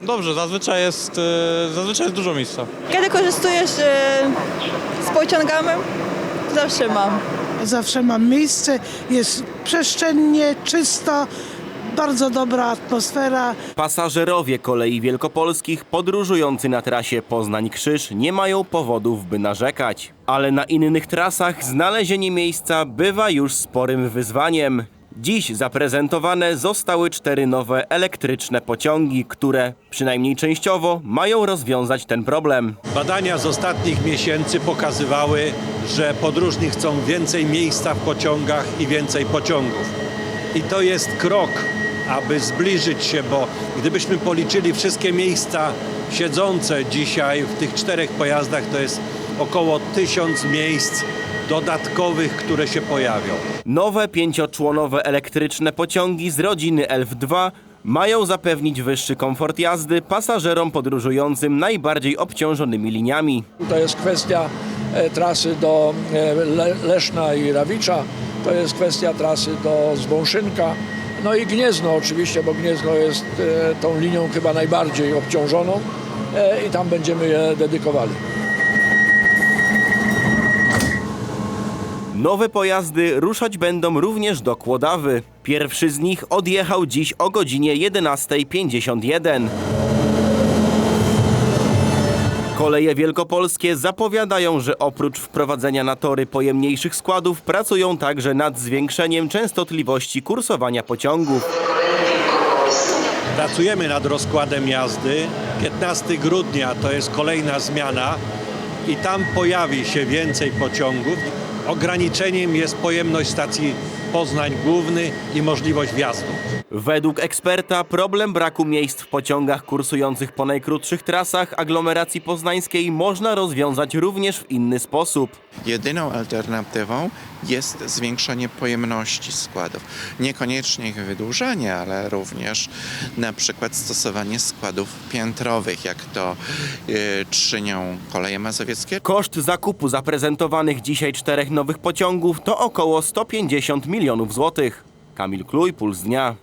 Dobrze, zazwyczaj jest, e, zazwyczaj jest dużo miejsca. Kiedy korzystujesz e, z pociągami? Zawsze mam. Zawsze mam miejsce, jest przestrzennie, czysto, bardzo dobra atmosfera. Pasażerowie kolei wielkopolskich podróżujący na trasie Poznań-Krzyż nie mają powodów, by narzekać. Ale na innych trasach znalezienie miejsca bywa już sporym wyzwaniem. Dziś zaprezentowane zostały cztery nowe elektryczne pociągi, które, przynajmniej częściowo, mają rozwiązać ten problem. Badania z ostatnich miesięcy pokazywały, że podróżni chcą więcej miejsca w pociągach i więcej pociągów. I to jest krok, aby zbliżyć się, bo gdybyśmy policzyli wszystkie miejsca siedzące dzisiaj w tych czterech pojazdach, to jest około tysiąc miejsc dodatkowych, które się pojawią. Nowe pięcioczłonowe elektryczne pociągi z rodziny ELF2 mają zapewnić wyższy komfort jazdy pasażerom podróżującym najbardziej obciążonymi liniami. To jest kwestia e, trasy do e, Le- Leszna i Rawicza, to jest kwestia trasy do Zbąszynka, no i Gniezno oczywiście, bo Gniezno jest e, tą linią chyba najbardziej obciążoną i tam będziemy je dedykowali. Nowe pojazdy ruszać będą również do Kłodawy. Pierwszy z nich odjechał dziś o godzinie 11.51. Koleje wielkopolskie zapowiadają, że oprócz wprowadzenia na tory pojemniejszych składów pracują także nad zwiększeniem częstotliwości kursowania pociągów. Pracujemy nad rozkładem jazdy. 15 grudnia to jest kolejna zmiana i tam pojawi się więcej pociągów. Ograniczeniem jest pojemność stacji Poznań Główny i możliwość wjazdu. Według eksperta problem braku miejsc w pociągach kursujących po najkrótszych trasach aglomeracji poznańskiej można rozwiązać również w inny sposób. Jedyną alternatywą jest zwiększenie pojemności składów. Niekoniecznie ich wydłużenie, ale również na przykład stosowanie składów piętrowych, jak to y, czynią koleje mazowieckie Koszt zakupu zaprezentowanych dzisiaj czterech nowych pociągów to około 150 milionów złotych. Kamil Kluj, Puls Dnia.